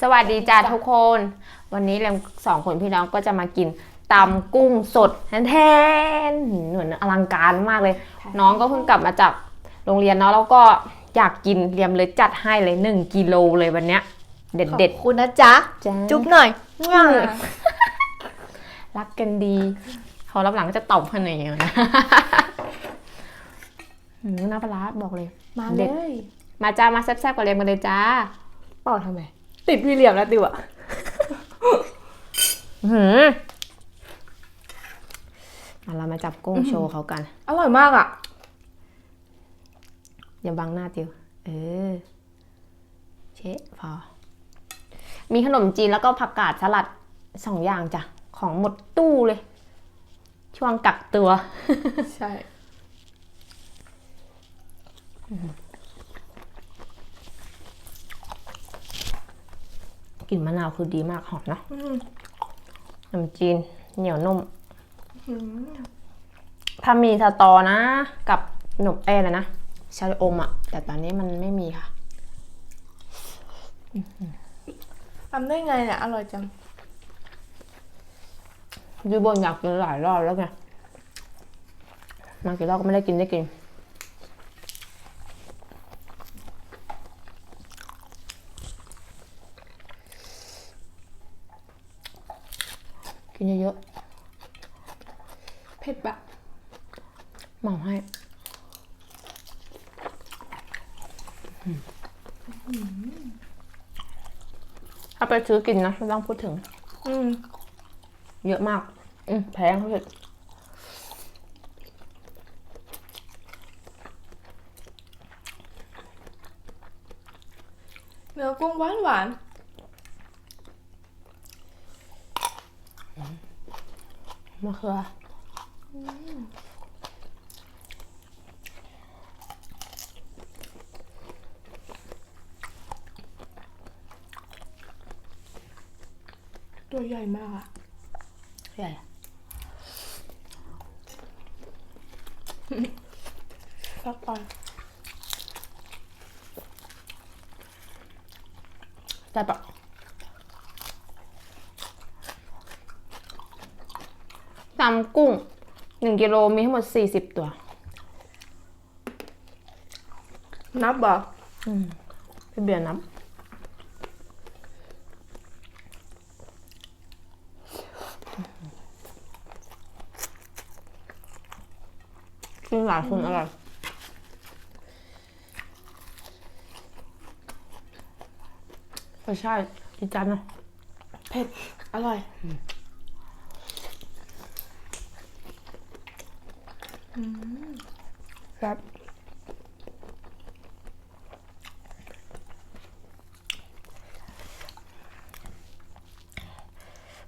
สวัสดีจ้าทุกคน วันนี้เราสองคนพี่น้องก็จะมากินตำกุ้งสดแทนๆเหมือนอลังการมากเลย น้องก็เพิ่งกลับมาจากโรงเรียนเนาะแล้วก็อยากกินเรียมเลยจัดให้เลยหนึ่งกิโลเลยวันเนี้ย เด็ดขอบเด็ดคุณนะจ๊ะๆจ้าจุ๊บหน่อย รักกันดีเขารับหลังก็จะตบขนาดนี้นะหืมน้ำปลาร้าบอกเลย มาเด็เลดยมาจ้ามาแซ่บๆกันเลยมาเลยจ้า เปล่าทำไม ติดวีเหลี่ยมแล้วติวอะหืมอะเรามาจับกุ้งโชว์เขากัน อร่อยมากอะอย่าบังหน้าติว เออ เชะพอ มีขนมจีนแล้วก็ผักกาดสลัดสองอย่างจ้ะ ของหมดตู้เลย ช่วงกักตัว ใช่ ลิ่นมะนาวคือดีมากหอมเนอะอืมขนมจีนเหนียวนุ่มอืมถ้ามีสตอนะ กับขนมเอ้นะนะชาอมอะแต่ตอนนี้มันไม่มีค่ะทำได้ไงเนี่ยอร่อยจังยูบนอยากกินหลายรอบแล้วไงมากี่รอบก็ไม่ได้กินได้กิน นเยอะเผ็ดปะๆเหมาให้ถ้าไปซื้อกินนะไม่ต้องพูดถึง อืม เยอะมาก อืมแพงเขาเผ็ดเนื้อกุ้งหวานหวาน มะเขือตัวใหญ่มากอะใหญ่ฟักไปได้ปะ ตำกุ้งหนึ่งกิโลมีทั้งหมดสี่สิบตัว นับบ่พี่เบียร์นับ กินหลายคนอร่อยรสชาติดีจังนะเผ็ด อร่อย ครับ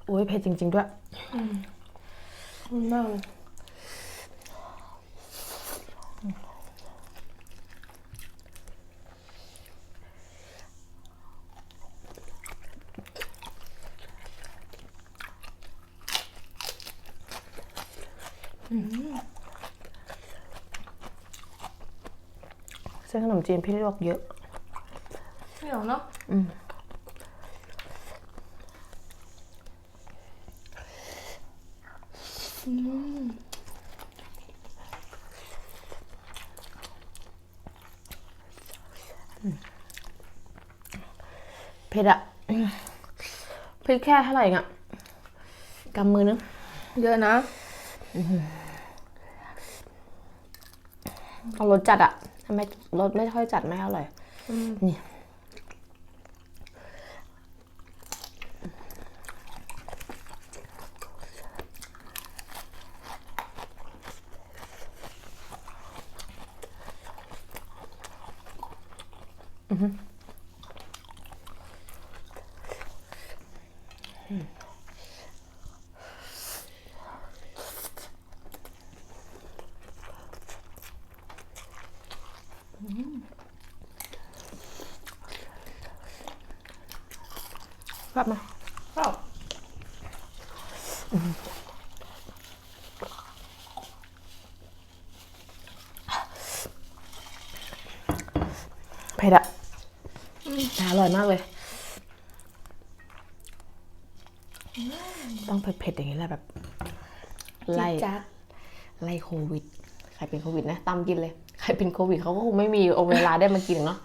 โอ้ยเผ็ดจริง ๆ ด้วยขอบคุณมากเลย เส้น ขนมจีนพี่ลวกเยอะเหนียวเนาะเผ็ดอะพริกแค่เท่าไหร่อะกำมือนึงเยอะนะเอารสจัดอะ ทำไมรสไม่ค่อยจัดไม่อร่อยอืม นี่ กลับมาเปล่าเผ็ดอะแต่อร่อยมากเลย ต้องเผ็ดๆอย่างนี้แหละแบบ ไล่จิ๊ดจ๊าดไล่โควิด ใครเป็นโควิดนะตามกินเลย ใครเป็นโควิดเขาก็คงไม่มีโอเวลาได้มากินหรอกเนาะ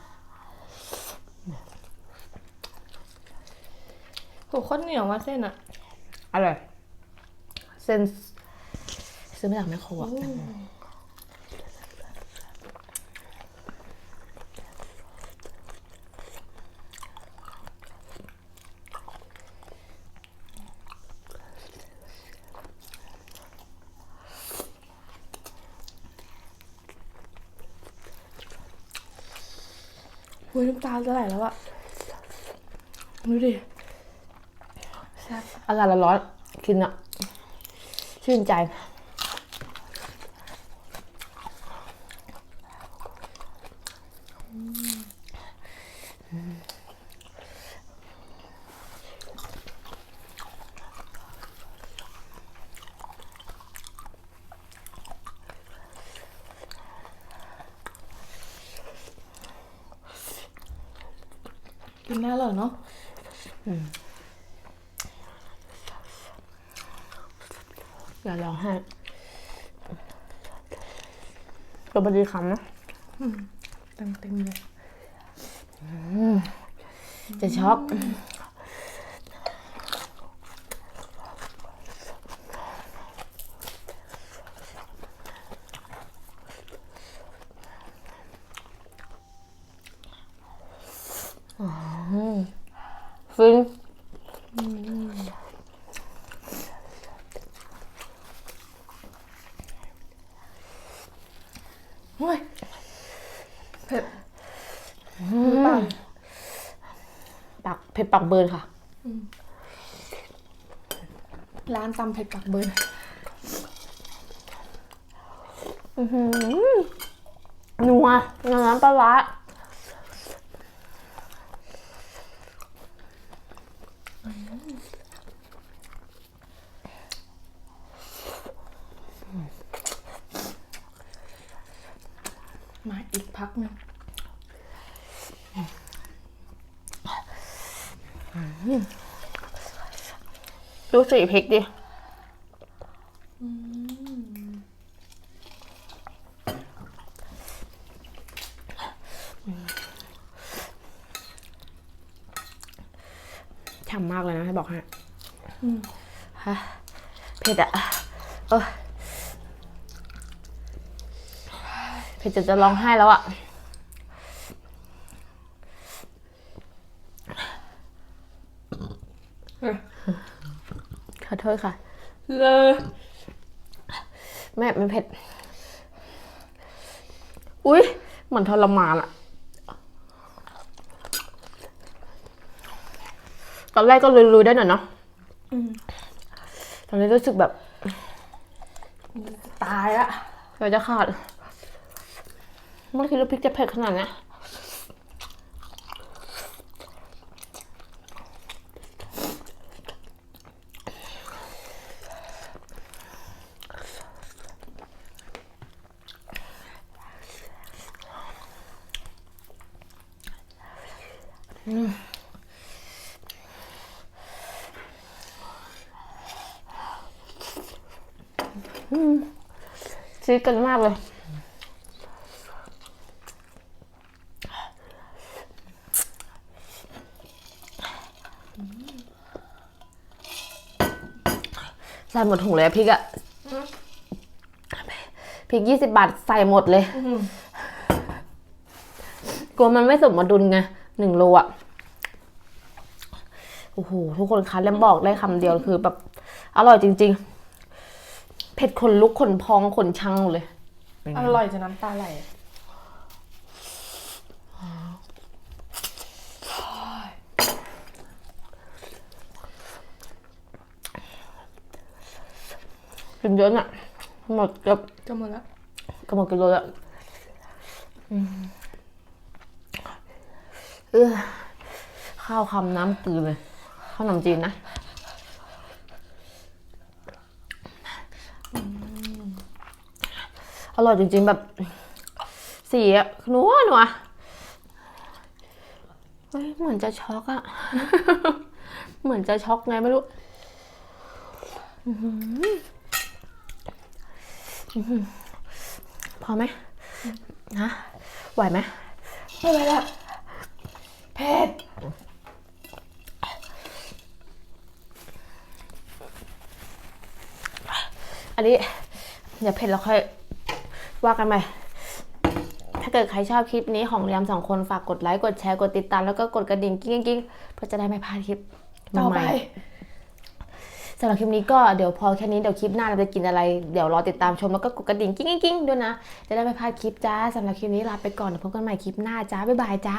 โหโคตรเหนียวว่าเส้นอะอร่อยเส้นซื้อมาจากแมคโครอะหุยน้ำตาจะไหลแล้วอะดูดิแซ่บ อากาศร้อนๆกินอะชื่นใจ กินน่าอร่อยเนาะ อ ย่าร้องไห้ตัวบดีคำนะเต็มเต็มๆเลยจะช็อกฟิน เฮ้ยเผ็ดหรือเปล่า ปักเผ็ดปักเบิร์นค่ะ ร้านตำเผ็ดปักเบิร์นนัวน้ำปลาร้ามาอีกพักหนึง ดูสีพริกดิฉ่ำมากเลยนะให้บอกให้ฮะเผ็ดอะเออเผ็ดจนจะร้องไห้แล้วอะขอ โทษค่ะเลยแม่มันเผ็ด อุ้ยเหมือนทรมานอะตอนแรกก็ลุยๆได้หน่อยเนาะอืมตอนนี้รู้สึกแบบ ตายละเราจะขาด ไม่คิดว่าพริกจะเผ็ดขนาดเนี้ ซีดกันมากเลย ใส่หมดถุงเลยอะพริกอะพริกยี่สิบบาทใส่หมดเลยกลัวมันไม่สมดุลไงหนึ่งโลอะโอ้โห ทุกคนคะแลมบอกได้คำเดียวคือแบบ อร่อยจริง ๆ ผ็ดขนลุกขนพองขนชังหมดเลย เป็นไงอร่อยจนน้ำตาไหลอะกินเยอะน่ะหมดเกับจะหมดแล้วเกับหมดกิโลแล้วอืมเออข้าวคำน้ำตือเลย ข้าวหนมจีนนะ อร่อยจริงๆแบบ สีอะนัวนัวเฮ้ยเหมือนจะช็อกอะเหมือนจะช็อกไงไม่รู้พอไหมฮะไหวไหมไม่ไหวแล้วเผ็ดอันนี้เดี๋ยวเผ็ดแล้วค่อย ว่ากันใหมถ้าเกิดใครชอบคลิปนี้ของเรียมสองคนฝากกดไลค์กดแชร์กดติดตามแล้วก็กดกระดิ่งกิ้งกิ้งเพื่อจะได้ไม่พลาดคลิปต่อไปสำหรับคลิปนี้ก็เดี๋ยวพอแค่นี้เดี๋ยวคลิปหน้าเราจะกินอะไรเดี๋ยวรอติดตามชมแล้วก็กดกระดิ่งกิ้งกิ้งด้วยนะ จะได้ไม่พลาดคลิปจ้าสำหรับคลิปนี้ลาไปก่อนเดี๋ยวพบกันใหม่คลิปหน้าจ้าบ๊ายบายจ้า